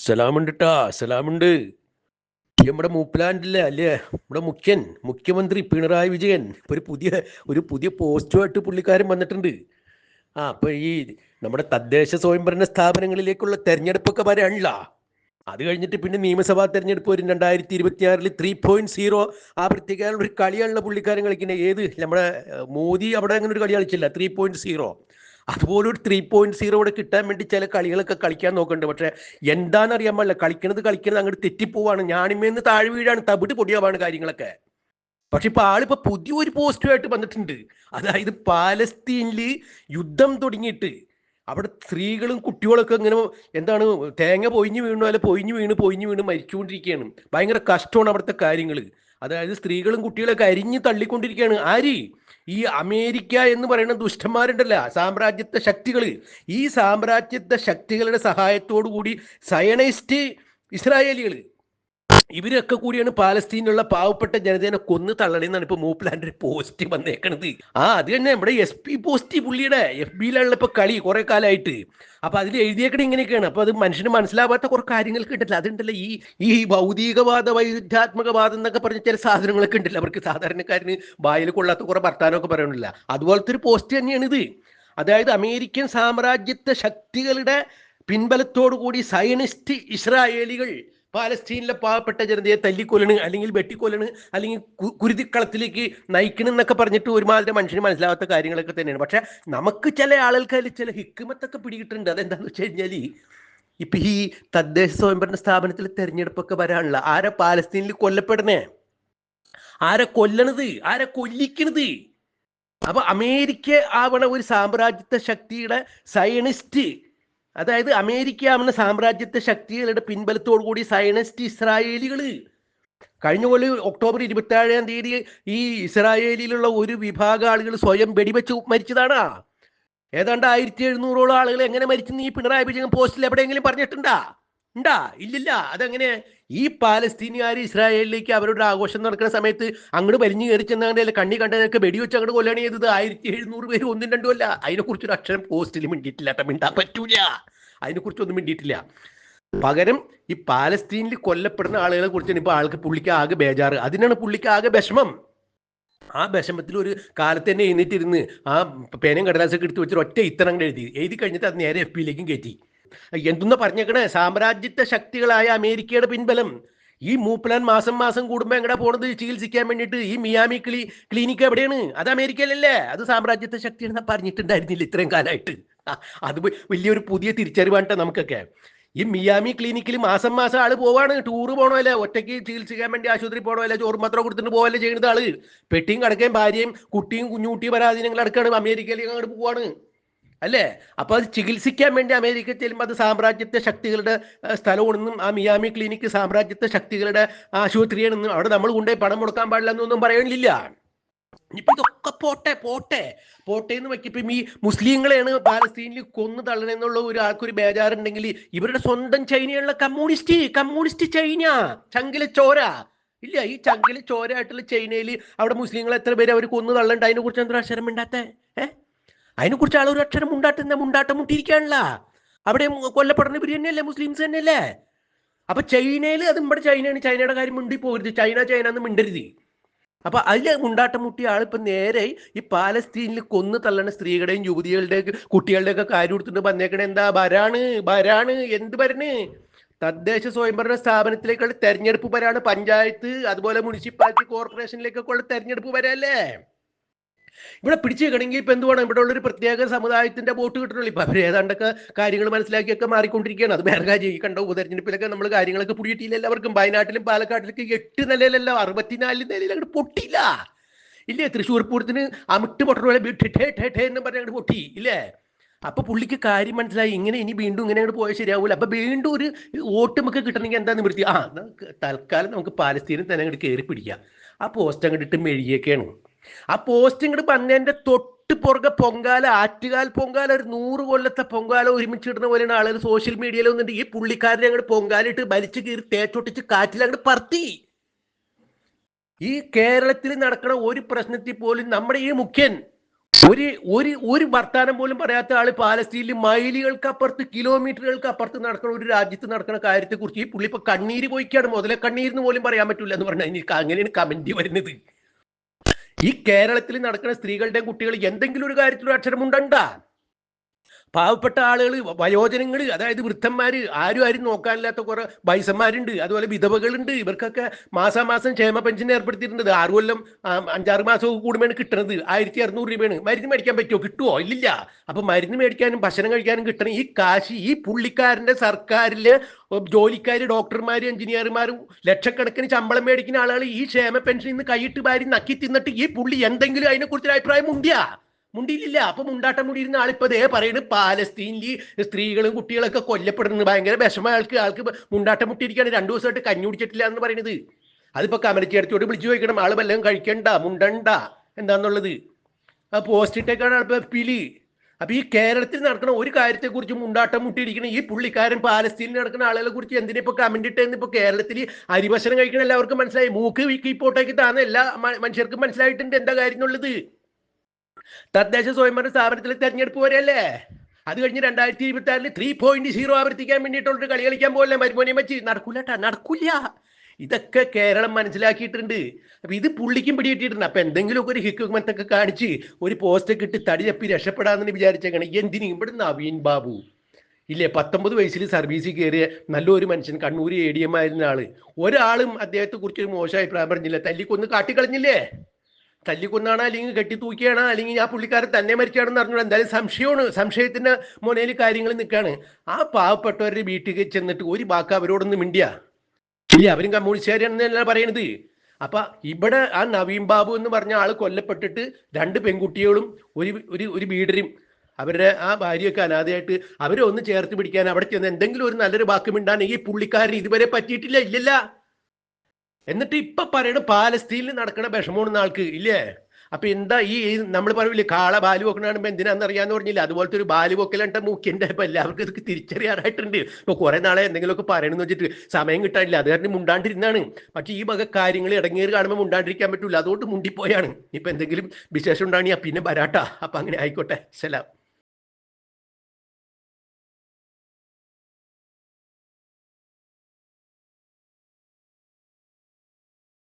സലാമുണ്ട്. ട്ടാ സലാമുണ്ട് നമ്മുടെ മൂപ്പിലാണ്ടില്ലേ അല്ലേ? നമ്മുടെ മുഖ്യൻ മുഖ്യമന്ത്രി പിണറായി വിജയൻ. ഒരു പുതിയ ഒരു പുതിയ പോസ്റ്റുമായിട്ട് പുള്ളിക്കാരൻ വന്നിട്ടുണ്ട്. ആ അപ്പൊ ഈ നമ്മുടെ തദ്ദേശ സ്വയംഭരണ സ്ഥാപനങ്ങളിലേക്കുള്ള തെരഞ്ഞെടുപ്പൊക്കെ വരാനില്ല. അത് കഴിഞ്ഞിട്ട് പിന്നെ നിയമസഭാ തെരഞ്ഞെടുപ്പ് വരും. രണ്ടായിരത്തി ഇരുപത്തിയാറിൽ ത്രീ പോയിന്റ് സീറോ ആ ആവർത്തിക്കാനുള്ള ഒരു കളിയാണല്ലോ പുള്ളിക്കാരൻ കളിക്കുന്നത്. ഏത്? നമ്മുടെ മോദി അവിടെ അങ്ങനെ ഒരു കളി കളിച്ചില്ല. ത്രീ പോയിന്റ് സീറോ അതുപോലെ ഒരു ത്രീ പോയിന്റ് സീറോ ഇവിടെ കിട്ടാൻ വേണ്ടി ചില കളികളൊക്കെ കളിക്കാൻ നോക്കുന്നുണ്ട്. പക്ഷെ എന്താണെന്ന് അറിയാൻ പാടില്ല. കളിക്കണത് കളിക്കണത് അങ്ങോട്ട് തെറ്റിപ്പോവാണ്. ഞാനിമേന്ന് താഴെ വീഴാണ്. തവിട് പൊടിയാവാണ് കാര്യങ്ങളൊക്കെ. പക്ഷെ ഇപ്പൊ ആളിപ്പോ പുതിയൊരു പോസ്റ്റുമായിട്ട് വന്നിട്ടുണ്ട്. അതായത് പാലസ്തീനിൽ യുദ്ധം തുടങ്ങിയിട്ട് അവിടെ സ്ത്രീകളും കുട്ടികളൊക്കെ ഇങ്ങനെ എന്താണ് തേങ്ങ പൊയിഞ്ഞു വീണു അല്ല പൊയിഞ്ഞു വീണ് പൊയിഞ്ഞു വീണ് മരിച്ചുകൊണ്ടിരിക്കുകയാണ്. ഭയങ്കര കഷ്ടമാണ് അവിടുത്തെ കാര്യങ്ങൾ അതായത് സ്ത്രീകളും കുട്ടികളൊക്കെ അരിഞ്ഞ് തള്ളിക്കൊണ്ടിരിക്കുകയാണ്. ആരി? ഈ അമേരിക്ക എന്ന് പറയുന്ന ദുഷ്ടന്മാരുണ്ടല്ല സാമ്രാജ്യത്വ ശക്തികൾ ഈ സാമ്രാജ്യത്വ ശക്തികളുടെ സഹായത്തോടു കൂടി സയണൈസ്റ്റ് ഇസ്രായേലികൾ ഇവരൊക്കെ കൂടിയാണ് പാലസ്തീനിലുള്ള പാവപ്പെട്ട ജനതയെ കൊന്നു തള്ളണെന്നാണ് ഇപ്പൊ മൂപ്പിലാന്റെ ഒരു പോസ്റ്റ് വന്നേക്കണത്. ആ അത് തന്നെ നമ്മുടെ എസ് പി പോസ്റ്റ് പുള്ളിയുടെ എഫ് ബിയിലാണല്ലോ ഇപ്പൊ കളി കുറെ കാലമായിട്ട് അപ്പൊ അതിൽ എഴുതിയേക്കണ ഇങ്ങനെയൊക്കെയാണ്. അപ്പൊ അത് മനുഷ്യന് മനസ്സിലാവാത്ത കുറെ കാര്യങ്ങൾ കിട്ടില്ല അതുണ്ടല്ലോ ഈ ഈ ഭൗതികവാദ വൈരുദ്ധ്യാത്മകവാദം എന്നൊക്കെ പറഞ്ഞ ചില സാധനങ്ങളൊക്കെ ഉണ്ടല്ലോ. അവർക്ക് സാധാരണക്കാരന് വായിൽ കൊള്ളാത്ത കുറെ വർത്താനമൊക്കെ പറയണില്ല. അതുപോലത്തെ ഒരു പോസ്റ്റ് തന്നെയാണ് ഇത് അതായത് അമേരിക്കൻ സാമ്രാജ്യത്വ ശക്തികളുടെ പിൻബലത്തോടു കൂടി സയനിസ്റ്റ് ഇസ്രായേലികൾ പാലസ്തീനിലെ പാവപ്പെട്ട ജനതയെ തല്ലിക്കൊല്ലണ് അല്ലെങ്കിൽ വെട്ടിക്കൊല്ലണ് അല്ലെങ്കിൽ കുരുതിക്കളത്തിലേക്ക് നയിക്കണം എന്നൊക്കെ പറഞ്ഞിട്ട് ഒരുമാതിരി മനുഷ്യന് മനസ്സിലാവാത്ത കാര്യങ്ങളൊക്കെ തന്നെയാണ്. പക്ഷെ നമുക്ക് ചില ആളുകൾക്ക് അതിൽ ചില ഹിക്കുമത്തൊക്കെ പിടികിട്ടുണ്ട് അതെന്താന്ന് വെച്ച് കഴിഞ്ഞാൽ ഇപ്പൊ ഈ തദ്ദേശ സ്വയംഭരണ സ്ഥാപനത്തിൽ തെരഞ്ഞെടുപ്പൊക്കെ വരാനുള്ള ആരെ പാലസ്തീനിൽ കൊല്ലപ്പെടണേ ആരെ കൊല്ലണത്? ആരെ കൊല്ലിക്കണത്? അപ്പൊ അമേരിക്ക ആവണ ഒരു സാമ്രാജ്യത്വ ശക്തിയുടെ സയനിസ്റ്റ് അതായത് അമേരിക്ക എന്ന സാമ്രാജ്യത്തെ ശക്തികളുടെ പിൻബലത്തോടു കൂടി സയനിസ്റ്റ് ഇസ്രായേലികൾ. കഴിഞ്ഞ കൊല്ലം ഒക്ടോബർ ഇരുപത്തി ഏഴാം തീയതി ഈ ഇസ്രായേലിലുള്ള ഒരു വിഭാഗം ആളുകൾ സ്വയം വെടിവെച്ച് മരിച്ചതാണ്. ഏതാണ്ട് ആയിരത്തി എഴുന്നൂറോളം ആളുകൾ എങ്ങനെ മരിച്ചെന്ന് ഈ പിണറായി വിജയൻ പോസ്റ്റിൽ എവിടെയെങ്കിലും പറഞ്ഞിട്ടുണ്ടാ? ഉണ്ടാ ഇല്ലില്ല. അതെങ്ങനെ ഈ പാലസ്തീനുകാർ ഇസ്രായേലിലേക്ക് അവരുടെ ആഘോഷം നടക്കുന്ന സമയത്ത് അങ്ങോട്ട് വലിഞ്ഞു കയറി ചെന്നാണ്ട് കണ്ണി കണ്ടതൊക്കെ വെടിവെച്ച് അങ്ങോട്ട് കൊല്ലാണ് ചെയ്തത്. ആയിരത്തി എഴുന്നൂറ് പേര് ഒന്നും രണ്ടും അല്ല. അതിനെക്കുറിച്ച് ഒരു അക്ഷരം പോസ്റ്റിൽ മിണ്ടിയിട്ടില്ല. മിണ്ടാൻ പറ്റൂല. അതിനെക്കുറിച്ചൊന്നും മിണ്ടിയിട്ടില്ല. പകരം ഈ പാലസ്തീനിൽ കൊല്ലപ്പെടുന്ന ആളുകളെ കുറിച്ചാണ് ഇപ്പൊ ആൾക്ക് പുള്ളിക്ക് ആകെ ബേജാറ്. അതിനാണ് പുള്ളിക്ക് ആകെ വിഷമം. ആ വിഷമത്തിൽ ഒരു കാലത്ത് തന്നെ എഴുന്നേറ്റിരുന്ന് ആ പേനയും കടലാസൊക്കെ എടുത്ത് വെച്ചിട്ട് ഒറ്റ ഇത്തരം എഴുതി. എഴുതി കഴിഞ്ഞിട്ട് അത് നേരെ എഫ് പിയിലേക്കും കയറ്റി. എന്തെന്ന് പറഞ്ഞേക്കണേ? സാമ്രാജ്യത്വ ശക്തികളായ അമേരിക്കയുടെ പിൻബലം. ഈ മൂപ്പലാൻ മാസം മാസം കൂടുമ്പോൾ എങ്ങടെ പോണത്? ചികിത്സിക്കാൻ വേണ്ടിട്ട് ഈ മിയാമി ക്ലി ക്ലിനിക്ക് എവിടെയാണ്? അത് അമേരിക്കയിലല്ലേ? അത് സാമ്രാജ്യത്വ ശക്തിയാണ് പറഞ്ഞിട്ടുണ്ടായിരുന്നില്ല ഇത്രയും കാലമായിട്ട് അത് വലിയൊരു പുതിയ തിരിച്ചറിവാണ് നമുക്കൊക്കെ. ഈ മിയാമി ക്ലിനിക്കിൽ മാസം മാസം ആൾ പോവാണ്. ടൂറ് പോണല്ലേ ഒറ്റയ്ക്ക് ചികിത്സിക്കാൻ വേണ്ടി ആശുപത്രി പോണല്ലേ ചോറ് മാത്രം കൊടുത്തിട്ട് പോവല്ലേ ചെയ്യുന്നത് ആൾ? പെട്ടിയും കടക്കേം ഭാര്യയും കുട്ടിയും കുഞ്ഞുകുട്ടിയും പരാധീനങ്ങൾ അടക്കാണ് അമേരിക്കയിലേക്ക് അങ്ങോട്ട് പോവാണ്. അല്ലേ? അപ്പോൾ അത് ചികിത്സിക്കാൻ വേണ്ടി അമേരിക്ക ചെല്ലുമ്പോൾ അത് സാമ്രാജ്യത്തെ ശക്തികളുടെ ഏഹ്, സ്ഥലമാണെന്നും ആ മിയാമി ക്ലിനിക്ക് സാമ്രാജ്യത്തെ ശക്തികളുടെ ആശുപത്രിയാണെന്നും അവിടെ നമ്മൾ കൊണ്ടുപോയി പണം കൊടുക്കാൻ പാടില്ല എന്നൊന്നും പറയണില്ല ഇപ്പൊ ഇതൊക്കെ പോട്ടെ പോട്ടെ. പോട്ടെ എന്ന് വെക്കിപ്പം ഈ മുസ്ലിങ്ങളെയാണ് പാലസ്തീനിൽ കൊന്നു തള്ളണെന്നുള്ള ഒരു ആൾക്കൊരു ബേജാറുണ്ടെങ്കിൽ ഇവരുടെ സ്വന്തം ചൈനയുള്ള കമ്മ്യൂണിസ്റ്റ് കമ്മ്യൂണിസ്റ്റ് ചൈന ചങ്കിലെ ചോര. ഇല്ല ഈ ചങ്കിലെ ചോര ആയിട്ടുള്ള ചൈനയിൽ അവിടെ മുസ്ലിങ്ങൾ എത്ര പേര് അവർ കൊന്നു തള്ളണ്ട? അതിനെ കുറിച്ച് എന്തൊരു അക്ഷരം മിണ്ടാത്തേ ഏ? അതിനെ കുറിച്ച് ആളൊരു അക്ഷരം മുണ്ടാട്ടുന്ന മുണ്ടാട്ടം മുട്ടിയിരിക്കാനുള്ള അവിടെ കൊല്ലപ്പെടുന്ന ഇവർ തന്നെയല്ലേ മുസ്ലിംസ് തന്നെയല്ലേ? അപ്പൊ ചൈനയിൽ അത് നമ്മുടെ ചൈനയാണ്. ചൈനയുടെ കാര്യം മിണ്ടി പോകരുത് ചൈന ചൈന എന്ന് മിണ്ടരുത്. അപ്പൊ അതിൽ മുണ്ടാട്ടം മുട്ടിയ ആളിപ്പോ നേരെ ഈ പാലസ്തീനിൽ കൊന്നു തള്ളണ സ്ത്രീകളുടെയും യുവതികളുടെയും കുട്ടികളുടെയും ഒക്കെ കാര്യം എടുത്തിട്ട് വന്നേക്കണേ എന്താ? ഭരാണ് ഭരാണ് എന്ത് ഭരണ് തദ്ദേശ സ്വയംഭരണ സ്ഥാപനത്തിലേക്കുള്ള തെരഞ്ഞെടുപ്പ് വരാണ്. പഞ്ചായത്ത് അതുപോലെ മുനിസിപ്പാലിറ്റി കോർപ്പറേഷനിലേക്കൊക്കെ ഉള്ള തെരഞ്ഞെടുപ്പ് വരല്ലേ? ഇവിടെ പിടിച്ചു വെക്കണമെങ്കിൽ ഇപ്പൊ എന്ത് വേണം ഇവിടെ ഉള്ള ഒരു പ്രത്യേക സമുദായത്തിന്റെ വോട്ട് കിട്ടണല്ലോ ഇപ്പൊ അവർ ഏതാണ്ടൊക്കെ കാര്യങ്ങൾ മനസ്സിലാക്കിയൊക്കെ മാറിക്കൊണ്ടിരിക്കുകയാണ്. അത് വേറെ കാര്യം. ഈ കണ്ട ഉപതെരഞ്ഞെടുപ്പിലൊക്കെ നമ്മൾ കാര്യങ്ങളൊക്കെ പുടിയിട്ടില്ല എല്ലാവർക്കും. വയനാട്ടിലും പാലക്കാട്ടിലൊക്കെ എട്ട് നിലയിലല്ലോ അറുപത്തിനാല് നിലയിൽ അങ്ങോട്ട് പൊട്ടിയില്ല. ഇല്ലേ? തൃശ്ശൂർ പൂരത്തിന് അമിട്ട് പൊട്ടണ ഠേ ഠേ ഠേ എന്ന് പറഞ്ഞ് അങ്ങോട്ട് പൊട്ടി. ഇല്ലേ? അപ്പൊ പുള്ളിക്ക് കാര്യം മനസ്സിലായി. ഇങ്ങനെ ഇനി വീണ്ടും ഇങ്ങനെ അങ്ങോട്ട് പോയാൽ ശരിയാവൂല. അപ്പൊ വീണ്ടും ഒരു വോട്ട് നമുക്ക് കിട്ടണമെങ്കിൽ എന്താ നിവൃത്തി? ആ തൽക്കാലം നമുക്ക് പാലസ്തീനിൽ തന്നെ അങ്ങോട്ട് കയറി പിടിക്കാം. ആ പോസ്റ്റ് അങ്ങോട്ട് ഇട്ട് മെഴുകിയൊക്കെയാണ് ആ പോസ്റ്റ് ഇങ്ങോട്ട് വന്നതിന്റെ തൊട്ട് പുറകെ പൊങ്കാല ആറ്റുകാൽ പൊങ്കാല ഒരു നൂറ് കൊല്ലത്തെ പൊങ്കാല ഒരുമിച്ച് ഇടുന്ന പോലെയാണ് ആളുകൾ സോഷ്യൽ മീഡിയയിൽ വന്നിട്ട് ഈ പുള്ളിക്കാരനെ അങ്ങോട്ട് പൊങ്കാലിട്ട് വലിച്ചു കീറി തേച്ചൊട്ടിച്ച് കാറ്റിൽ അങ്ങോട്ട് പറത്തി. ഈ കേരളത്തിൽ നടക്കുന്ന ഒരു പ്രശ്നത്തിൽ പോലും നമ്മുടെ ഈ മുഖ്യൻ ഒരു ഒരു ഒരു വർത്താനം പോലും പറയാത്ത ആൾ പാലസ്തീനിൽ മൈലുകൾക്ക് അപ്പുറത്ത് കിലോമീറ്ററുകൾക്ക് അപ്പുറത്ത് നടക്കുന്ന ഒരു രാജ്യത്ത് നടക്കുന്ന കാര്യത്തെ കുറിച്ച് ഈ പുള്ളി ഇപ്പൊ കണ്ണീര് പോയിക്കാണ്. മുതലേ കണ്ണീരിന്ന് പോലും പറയാൻ പറ്റില്ല എന്ന് പറഞ്ഞാൽ അങ്ങനെയാണ് കമന്റ് വരുന്നത്. ഈ കേരളത്തിൽ നടക്കുന്ന സ്ത്രീകളുടെയും കുട്ടികൾ എന്തെങ്കിലും ഒരു കാര്യത്തിൽ ഒരു അക്ഷരം ഉണ്ടണ്ട പാവപ്പെട്ട ആളുകൾ വയോജനങ്ങൾ അതായത് വൃദ്ധന്മാര് ആരും ആരും നോക്കാനില്ലാത്ത കുറെ വയസ്സന്മാരുണ്ട്. അതുപോലെ വിധവകളുണ്ട്. ഇവർക്കൊക്കെ മാസാമാസം ക്ഷേമ പെൻഷൻ ഏർപ്പെടുത്തിയിട്ടുണ്ട്. ആറു കൊല്ലം അഞ്ചാറ് മാസം കൂടുമ്പോഴാണ് കിട്ടുന്നത് ആയിരത്തി അറുന്നൂറ് രൂപയാണ്. മരുന്ന് മേടിക്കാൻ പറ്റുമോ? കിട്ടുമോ? ഇല്ലില്ല അപ്പൊ മരുന്ന് മേടിക്കാനും ഭക്ഷണം കഴിക്കാനും കിട്ടണം. ഈ കാശ് ഈ പുള്ളിക്കാരന്റെ സർക്കാരിലെ ജോലിക്കാർ ഡോക്ടർമാർ എഞ്ചിനീയർമാരും ലക്ഷക്കണക്കിന് ശമ്പളം മേടിക്കുന്ന ആളുകൾ ഈ ക്ഷേമ പെൻഷൻ ഇന്ന് കൈയിട്ട് വാരി നക്കി തിന്നിട്ട് ഈ പുള്ളി എന്തെങ്കിലും അതിനെക്കുറിച്ചൊരു അഭിപ്രായം മുണ്ടിയാ മുണ്ടിയില്ല അപ്പൊ മുണ്ടാട്ടം മുടിയിരുന്ന ആളിപ്പോ ദേ പറയുന്നു പാലസ്തീനിൽ സ്ത്രീകളും കുട്ടികളൊക്കെ കൊല്ലപ്പെടുന്നത്. ഭയങ്കര വിഷമ. ആൾക്ക് ആൾക്ക് മുണ്ടാട്ടം മുട്ടിയിരിക്കുകയാണ്. രണ്ടു ദിവസമായിട്ട് കഞ്ഞി കുടിച്ചിട്ടില്ല എന്ന് പറയുന്നത് അതിപ്പോ കമലച്ചേർത്തിയോട് വിളിച്ചു ചോദിക്കണം. ആൾ വല്ലതും കഴിക്കണ്ട മുണ്ടണ്ട എന്താന്നുള്ളത്. ആ പോസ്റ്റ് ഇട്ടേക്കാണ് പിലി അപ്പൊ ഈ കേരളത്തിൽ നടക്കുന്ന ഒരു കാര്യത്തെ കുറിച്ച് മുണ്ടാട്ടം മുട്ടിയിരിക്കണം ഈ പുള്ളിക്കാരൻ പാലസ്തീനിൽ നടക്കുന്ന ആളുകളെ കുറിച്ച് എന്തിനാ ഇപ്പൊ കമന്റ് ഇട്ടെന്ന്? ഇപ്പൊ കേരളത്തിൽ അരിഭക്ഷണം കഴിക്കുന്ന എല്ലാവർക്കും മനസ്സിലായി. മൂക്ക് വിക്കിപ്പോട്ടേക്ക് താന്ന് എല്ലാ മനുഷ്യർക്കും മനസ്സിലായിട്ടുണ്ട്. എന്താ കാര്യം എന്നുള്ളത്? തദ്ദേശ സ്വയംഭരണ സ്ഥാപനത്തിലെ തെരഞ്ഞെടുപ്പ് വരെയല്ലേ? അത് കഴിഞ്ഞ് രണ്ടായിരത്തി ഇരുപത്തി ആറിൽ ത്രീ പോയിന്റ് സീറോ ആവർത്തിക്കാൻ വേണ്ടിയിട്ടുള്ളൊരു കളി കളിക്കാൻ പോലെ മരുമോനെ വെച്ച് നടക്കൂലട്ടാ നടക്കൂല ഇതൊക്കെ കേരളം മനസ്സിലാക്കിയിട്ടുണ്ട്. അപ്പൊ ഇത് പുള്ളിക്കും പിടികിട്ടിയിട്ടുണ്ട്. അപ്പൊ എന്തെങ്കിലുമൊക്കെ ഒരു ഹിക്കുമത്തൊക്കെ കാണിച്ച് ഒരു പോസ്റ്റൊക്കെ ഇട്ട് തടി തപ്പി രക്ഷപ്പെടാന്ന് വിചാരിച്ചേക്കണം. എന്തിനും? ഇവിടെ നവീൻ ബാബു. ഇല്ലേ? പത്തൊമ്പത് വയസ്സിൽ സർവീസിൽ കയറിയ നല്ലൊരു മനുഷ്യൻ കണ്ണൂർ എ ഡി എം ആയിരുന്ന ആൾ. ഒരാളും അദ്ദേഹത്തെ കുറിച്ച് ഒരു മോശം അഭിപ്രായം പറഞ്ഞില്ല. തല്ലിക്കൊന്ന് കാട്ടിക്കളഞ്ഞില്ലേ? തല്ലിക്കൊന്നാണ് അല്ലെങ്കിൽ കെട്ടി തൂക്കിയാണ് അല്ലെങ്കിൽ ആ പുള്ളിക്കാരൻ തന്നെ മരിച്ചാണെന്ന് അറിഞ്ഞു എന്തായാലും സംശയമാണ്. സംശയത്തിന്റെ മുനയിൽ കാര്യങ്ങൾ നിൽക്കുകയാണ്. ആ പാവപ്പെട്ടവരുടെ വീട്ടിൽ ചെന്നിട്ട് ഒരു ബാക്ക അവരോടൊന്നും മിണ്ടിയ. ഇല്ല അവരും കമ്മ്യൂണിസ്റ്റുകാരാണെന്നല്ല പറയണത്. അപ്പൊ ഇവിടെ ആ നവീൻ ബാബു എന്ന് പറഞ്ഞ ആൾ കൊല്ലപ്പെട്ടിട്ട് രണ്ട് പെൺകുട്ടികളും ഒരു ഒരു ഒരു വീടരും അവരുടെ ആ ഭാര്യയൊക്കെ അനാഥയായിട്ട് അവരെ ഒന്ന് ചേർത്ത് പിടിക്കാൻ അവിടെ ചെന്ന് എന്തെങ്കിലും ഒരു നല്ലൊരു വാക്ക് മിണ്ടാൻ ഈ പുള്ളിക്കാരൻ ഇതുവരെ പറ്റിയിട്ടില്ല ഇല്ലല്ല. എന്നിട്ട് ഇപ്പൊ പറയണ പാലസ്തീനിൽ നടക്കണ വിഷമമാണ് ആൾക്ക് ഇല്ലേ? അപ്പൊ എന്താ ഈ നമ്മൾ പറയില്ലേ കാള ബാലു വെക്കണ കാണുമ്പോ എന്തിനാന്ന് അറിയാന്ന് പറഞ്ഞില്ല? അതുപോലത്തെ ഒരു ബാലു വെക്കലുണ്ട് മൂക്കിന്റെ ഇപ്പൊ എല്ലാവർക്കും ഇതൊക്കെ തിരിച്ചറിയാറായിട്ടുണ്ട്. ഇപ്പൊ കുറെ നാളെ എന്തെങ്കിലുമൊക്കെ പറയണമെന്ന് വെച്ചിട്ട് സമയം കിട്ടാനില്ല. അത് കാരണം മുണ്ടാണ്ടിരുന്നാണ്. പക്ഷെ ഈ വക കാര്യങ്ങൾ ഇടങ്ങേറി കാണുമ്പോൾ മുണ്ടാണ്ടിരിക്കാൻ പറ്റൂല. അതുകൊണ്ട് മുണ്ടിപ്പോയാണ്. ഇപ്പൊ എന്തെങ്കിലും വിശേഷം ഉണ്ടാണെങ്കിൽ പിന്നെ വരാട്ടാ അപ്പൊ അങ്ങനെ ആയിക്കോട്ടെ. സലാം.